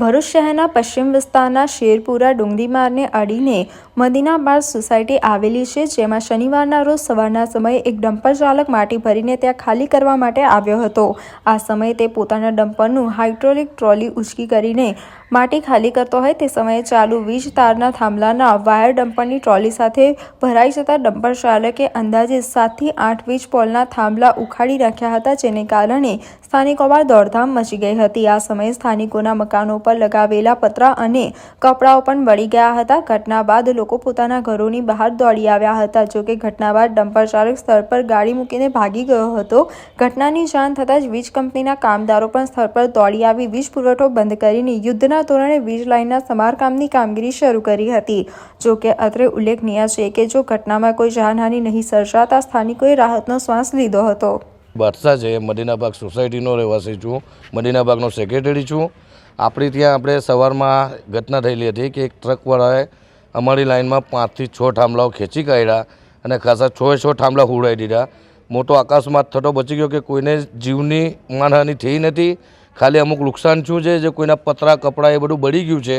ભરૂચ શહેરના પશ્ચિમ વિસ્તારના શેરપુરા ડુંગરીમાર્ગને અડીને મદીનાબાદ સોસાયટી આવેલી છે, જેમાં શનિવારના રોજ સવારના સમયે એક ડમ્પર ચાલક માટી ભરીને ત્યાં ખાલી કરવા માટે આવ્યો હતો. આ સમયે તે પોતાના ડમ્પરનું હાઇડ્રોલિક ટ્રોલી ઉચકી કરીને માટી ખાલી કરતો હોય તે સમયે ચાલુ વીજ તારના થાંભલાના વાયર ડમ્પરની ટ્રોલી સાથે ભરાઈ જતા ડમ્પર ચાલકે અંદાજે સાતથી આઠ વીજ પોલના થાંભલા ઉખાડી નાખ્યા હતા, જેને કારણે સ્થાનિકોમાં દોડધામ મચી ગઈ હતી. આ સમયે સ્થાનિકોના મકાનો પર લગાવેલા પતરા અને કપડાઓ પણ બળી ગયા હતા. ઘટના બાદ લોકો પોતાના ઘરોની બહાર દોડી આવ્યા હતા. જોકે ઘટના બાદ ડમ્પર ચાલક સ્થળ પર ગાડી મૂકીને ભાગી ગયો હતો. ઘટનાની જાણ થતાં જ વીજ કંપનીના કામદારો પણ સ્થળ પર દોડી આવી વીજ પુરવઠો બંધ કરીને યુદ્ધના ધોરણે વીજ લાઇનના સમારકામની કામગીરી શરૂ કરી હતી. જો કે અત્રે ઉલ્લેખનીય છે કે જો ઘટનામાં કોઈ જાનહાનિ નહીં સર્જાતા સ્થાનિકોએ રાહતનો શ્વાસ લીધો હતો. બાદશાહ છે મદીનાબાગ સોસાયટીનો રહેવાસી છું, મદીનાબાગનો સેક્રેટરી છું. આપણી ત્યાં આપણે સવારમાં ઘટના થયેલી હતી કે એક ટ્રકવાળાએ અમારી લાઇનમાં પાંચથી છ થાંભલાઓ ખેંચી કાઢ્યા અને ખાસા છ છ થાંભલા ઉડાવી દીધા. મોટો અકસ્માત થતો બચી ગયો કે કોઈને જીવની માનહાનિ થઈ નથી. ખાલી અમુક નુકસાન થયું છે, જે કોઈના પતરા, કપડાં એ બધું બળી ગયું છે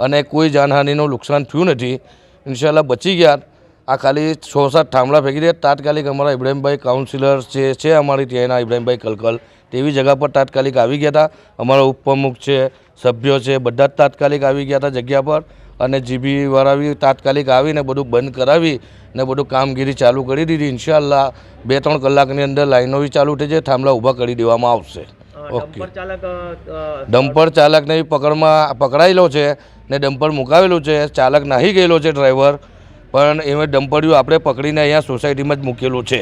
અને કોઈ જાનહાનિનું નુકસાન થયું નથી. ઇન્શાલ્લાહ બચી ગયા. આ ખાલી છ સાત થાંભલા ફેંકી દે. તાત્કાલિક અમારા ઇબ્રાહીમભાઈ કાઉન્સિલર જે છે અમારી ત્યાંના ઇબ્રાહીમભાઈ કલકલ, તેવી જગા પર તાત્કાલિક આવી ગયા હતા. અમારા ઉપપ્રમુખ છે, સભ્યો છે, બધા જ તાત્કાલિક આવી ગયા હતા જગ્યા પર અને જીબી વાળા બી તાત્કાલિક આવીને બધું બંધ કરાવી ને બધું કામગીરી ચાલુ કરી દીધી. ઇન્શાલ્લાહ બે ત્રણ કલાકની અંદર લાઈનો બી ચાલુ થઈ જાય, થાંભલા ઊભા કરી દેવામાં આવશે. ડમ્પર ચાલક ડમ્પર ચાલકને પકડમાં પકડાયેલો છે ને ડમ્પર મુકાવેલું છે. ચાલક નાહી ગયેલો છે ડ્રાઈવર પણ એમાં ડમ્પર્યું આપણે પકડીને અહીંયા સોસાયટીમાં જ મૂકેલું છે.